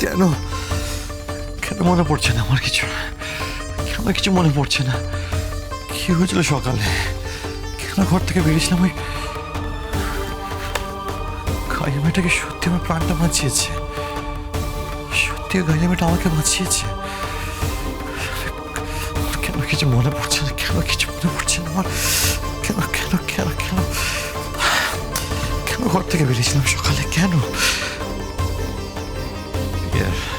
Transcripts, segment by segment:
কেন? কেন মনে পড়ছে না আমার কিছু? কেন কিছু মনে পড়ছে না? কি হয়েছিল সকালে? কেন ঘর থেকে বেরিয়েছিলাম ওই গাড়ি মেয়েটাকে? সত্যি আমার প্রাণটা বাঁচিয়েছে। সত্যি মেয়েটা আমাকে বাঁচিয়েছে। কেন কিছু মনে পড়ছে না? কেন কিছু মনে পড়ছে না আমার? কেন কেন কেন ঘর থেকে বেরিয়েছিলাম সকালে? কেন? বিয়ার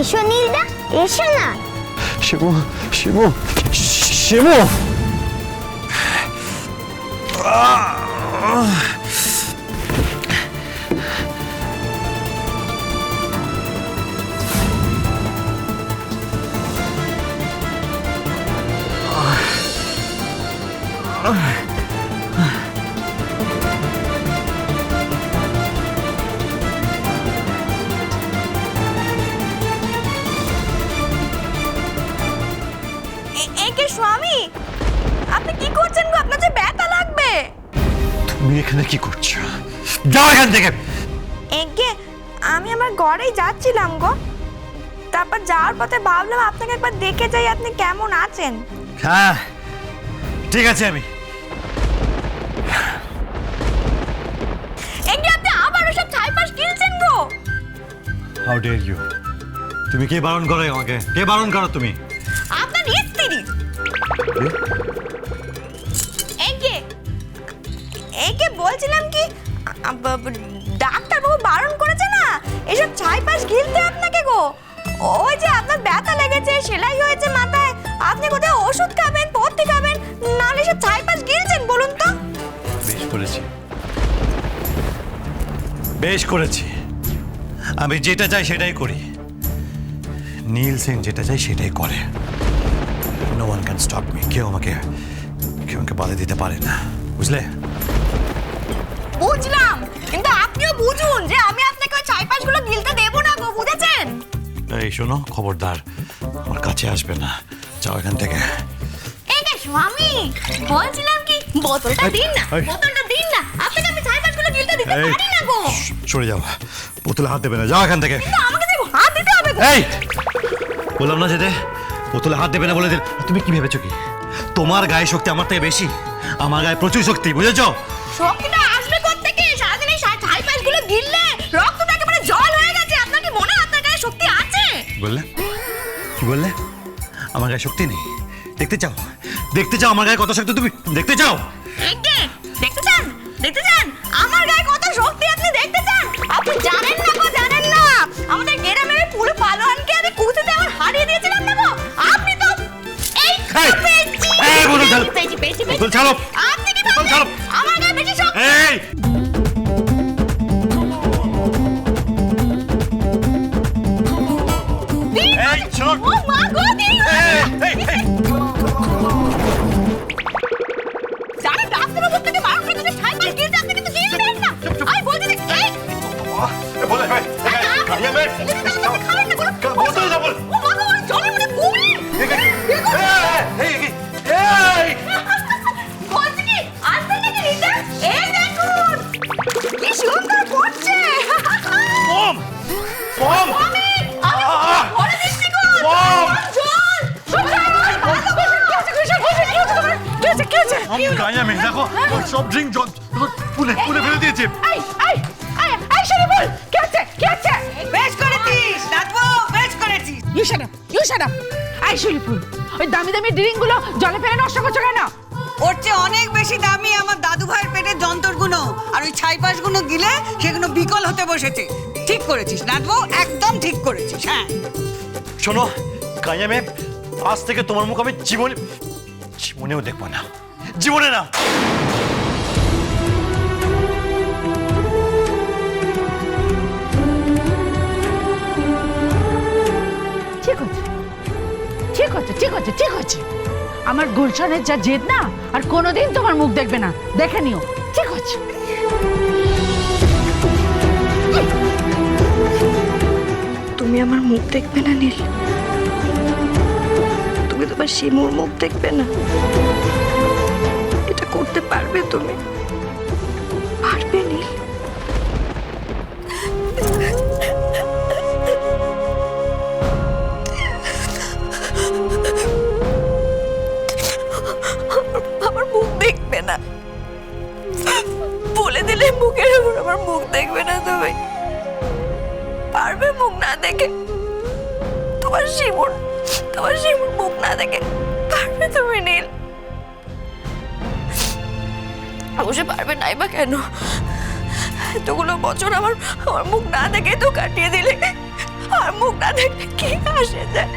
এসো নীলদা এসো না শিমু শিমু শিমু এ- তুমি এখানে কি করছ? যাও এখান থেকে। একে আমি আমার ঘরেই যাচ্ছিলাম গো। তারপর যাওয়ার পথে ভাবলাম আপনাকে একবার দেখে যাই আপনি কেমন আছেন। হ্যাঁ ঠিক আছে আমি। আপনি আবার ওসব ছাইপাশ গিলছেন গো। হাউ ডেয়ার ইউ তুমি কে বারণ করো আমাকে? কে বারণ করো তুমি? আপনার স্ত্রী। বলছিলাম কি? ডাক্তারবাবু বারণ করেছে না? এসব ছাইপাশ গিলতে আপনাকে গো। ওই যে আপনার ব্যথা লেগেছে, সেলাই হয়েছে মাথায়। আপনি কোথায় ওষুধ খাবেন পথ্যি খাবেন? নাহলে সব ছাইপাশ গিলছেন বলুন তো। বেশ করেছি। বেশ করেছি। আমি যেটা চাই সেটাই করি। নীল সেন যেটা চাই সেটাই করে। No one can stop me কেউ আমাকে কেউ আমাকে বাধা দিতে পারে না। বুঝলে? বুঝলাম। কিন্তু আপনিও বুঝুন যে আমি আপনাকে ওই ছাইপাশগুলো গিলতে দেবো না গো বুঝেছেন? এই শোনো খবরদার। আমার কাছে আসবে না। যাও এখান থেকে। এই যে স্বামী বলছিলাম কি বোতলটা দিন না বোতলটা দিন না। আপনাকে আমি গিলতে দিতে পারি না গো। সরে যাও। বোতলে হাত দেবে না। যাও এখান থেকে। কিন্তু আমাকে যে হাত দিতে হবে গো। এই! বললাম না যেতে। বোতলে হাত দেবে না বলে দিল। তুমি কি ভেবেছো কি? তোমার গায়ে শক্তি আমার থেকে বেশি। আমার গায়ে প্রচুর শক্তি বুঝেছ? শক্তিটা বললে? আমার গায়ে শক্তি নেই। দেখতে চাও? দেখতে চাও আমার গায়ে কত শক্তি তুমি? দেখতে চাও? দেখতে চান? দেখতে চান? আমার গায়ে কত শক্তি আপনি দেখতে চান? আপনি জানেন না গো জানেন না। আমাদের গ্রামের পুরো পালোয়ানকে আমি কুচিতে আমার হারিয়ে দিয়েছিলাম না গো? আপনি তো এই পেয়েছি। পেয়েছি পেয়েছি। ছাড়ো। আপ আই শরীফুল ওই দামি দামি ড্রিঙ্কগুলো জলে ফেলে নষ্ট করছ কেন? ওর চেয়ে অনেক বেশি দামি আমার দাদু ভাইয়ের পেটের যন্ত্রগুলো। আর ওই ছাইপাশগুলো গিলে সেগুলো বিকল হতে বসেছে। ঠিক করেছিস নাচবো একদম ঠিক করেছিস হ্যাঁ। শোনো কায়ামে আজ থেকে তোমার মুখ আমি জীবনে জীবনেও দেখব না। জীবনে না। ঠিক আছে ঠিক আছে। আমার গুলশানের যা জেদ না, আর কোনোদিন তোমার মুখ দেখবে না। দেখে নিও। ঠিক আছে। তুমি আমার মুখ দেখবে না, নীল। তুমি তোমার শিমুর মুখ দেখবে না। এটা করতে পারবে তুমি। দেখবে না তুমি। পারবে মুখ না দেখে? তোমার শিমুর তোমার শিমুর মুখ না দেখে পারবে তুমি নীল? অবশ্যই পারবে নাই বা কেন? এতগুলো বছর আমার আমার মুখ না দেখে তো কাটিয়ে দিলে। আর মুখ না দেখে কি আসে যায়?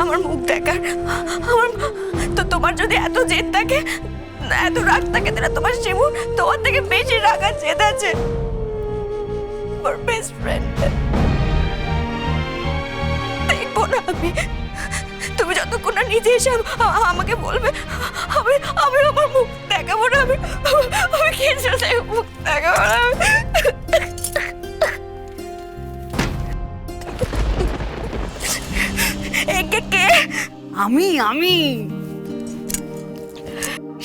আমার মুখ দেখার। আমার তো তোমার যদি এত জেদ থাকে, এত রাগ থাকে, তাহলে তোমার শিমু তোমার থেকে বেশি রাগ আর জেদ আছে। আমার বেস্ট ফ্রেন্ড দেখব না আমি, তুমি যতক্ষণ না নিজে এসে আমাকে বলবে, আমি আমি আমার মুখ দেখাবো না, আমি আমি কিছু মুখ দেখাবো না? কে কে? আমি আমি।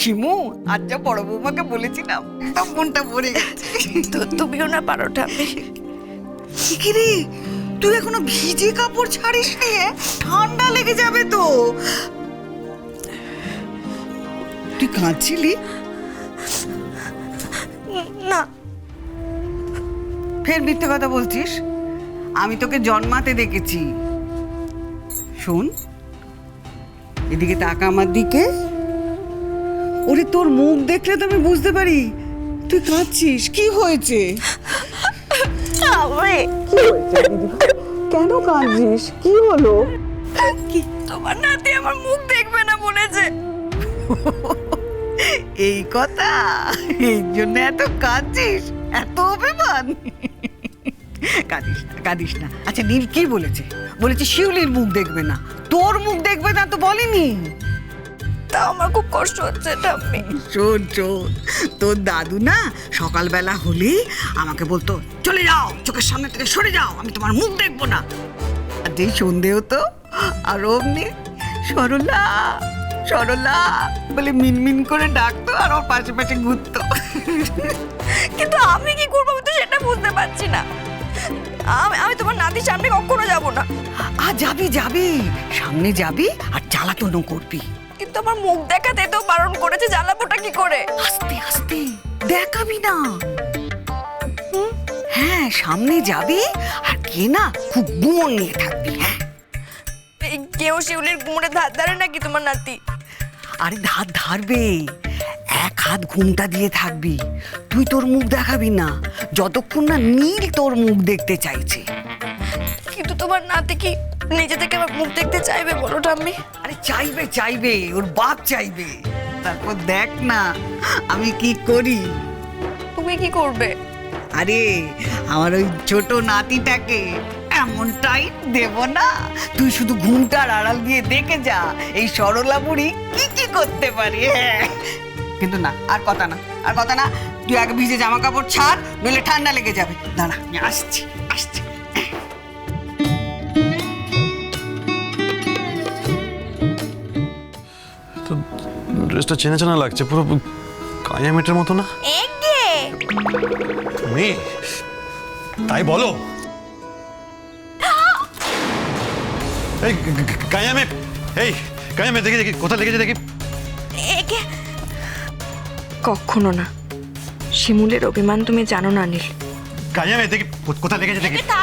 শিমু আজ যা বড় বৌমাকে বলেছিলাম। তা মনটা ভরে গেছে। তো তুমিও না পারোটা আমি কি রে? তুই এখনও ভিজে কাপড় ছাড়িস নি? ঠান্ডা লেগে যাবে তো। তুই কাঁদছিলি? না। ফের মিথ্যে কথা বলছিস? আমি তোকে জন্মাতে দেখেছি। শোন এদিকে তাকা আমার দিকে। ওরে তোর মুখ দেখলে তো আমি বুঝতে পারি। তুই কাঁদছিস কি হয়েছে? কেন কাঁদছিস? কি হলো? কি তোমার নাতি আমার মুখ দেখবে না বলেছে। এই কথা এই জন্য এত কাঁদছিস এত অভিমান। কাঁদিস না কাঁদিস না। আচ্ছা নীল কি বলেছে? বলেছে শিউলির মুখ দেখবে না। তোর মুখ দেখবে না তো বলেনি। তা আমার খুব কষ্ট হচ্ছে ঠাম্মি শোন শোন তোর দাদু না সকালবেলা হলেই আমাকে বলতো চলে যাও চোখের সামনে থেকে সরে যাও আমি তোমার মুখ দেখব না। আর যেই সন্ধে হতো আর অমনি সরলা সরলা বলে মিনমিন করে ডাকতো আর ওর পাশে পাশে ঘুরতো। কিন্তু আমি কি করব তো সেটা বুঝতে পারছি না। আমি তোমার নাতির সামনে কখনো যাব না। আর যাবি যাবি। সামনে যাবি আর জ্বালাতনও করবি। কিন্তু আমার মুখ দেখাতে তো বারণ করেছে জ্বালাবোটা কি করে? আস্তে আস্তে দেখাবি না। হ্যাঁ সামনে যাবি আর কে না খুব গুমন নিয়ে থাকবি হ্যাঁ? কেউ শিউলির কুমড়ে ধার ধারে নাকি তোমার নাতি? আরে ধার ধারবে। এক হাত ঘুমটা দিয়ে থাকবি। তুই তোর মুখ দেখাবি না। যতক্ষণ না নীল তোর মুখ দেখতে চাইছে। কিন্তু তোমার নাতি কি নিজে থেকে আমার মুখ দেখতে চাইবে বলো ঠাম্মি? আরে চাইবে চাইবে ওর বাপ চাইবে। তারপর দেখ না আমি কি করি? তুমি কি করবে? আরে আমার ওই ছোট নাতিটাকে এমন টাইট দেব না। তুই শুধু ঘুমটার আড়াল দিয়ে দেখে যা এই সরলা বুড়ি কি কি করতে পারে? হ্যাঁ। কিন্তু না আর কথা না আর কথা না তুই আগে ভিজে জামা কাপড় ছাড় নইলে ঠান্ডা লেগে যাবে। দাঁড়া আমি আসছি আসছি। তো ড্রেসটা চেনা চেনা লাগছে পুরো কায়া মেটের মতো না? তুমি? তাই বলো। এই কায়ামে এই কায়ামে দেখি দেখি কোথায় লেগেছে দেখি। এগে কখনো না। শিমুলের অভিমান তুমি জানো না নীল। দেখি কোথায় লেগেছে দেখি। তা